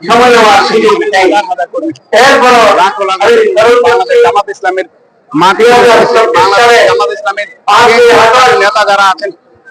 সময় নেওয়ার সুযোগ নেই ইসলামের মাঠে জামাত ইসলামের নেতা যারা আছেন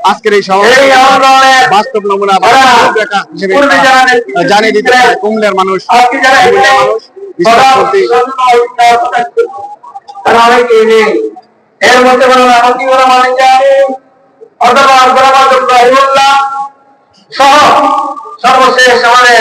আজকের এই সভা বাস্তব নমুনা জানিয়ে দিতে কুমলের মানুষ সর্বশেষ আমাদের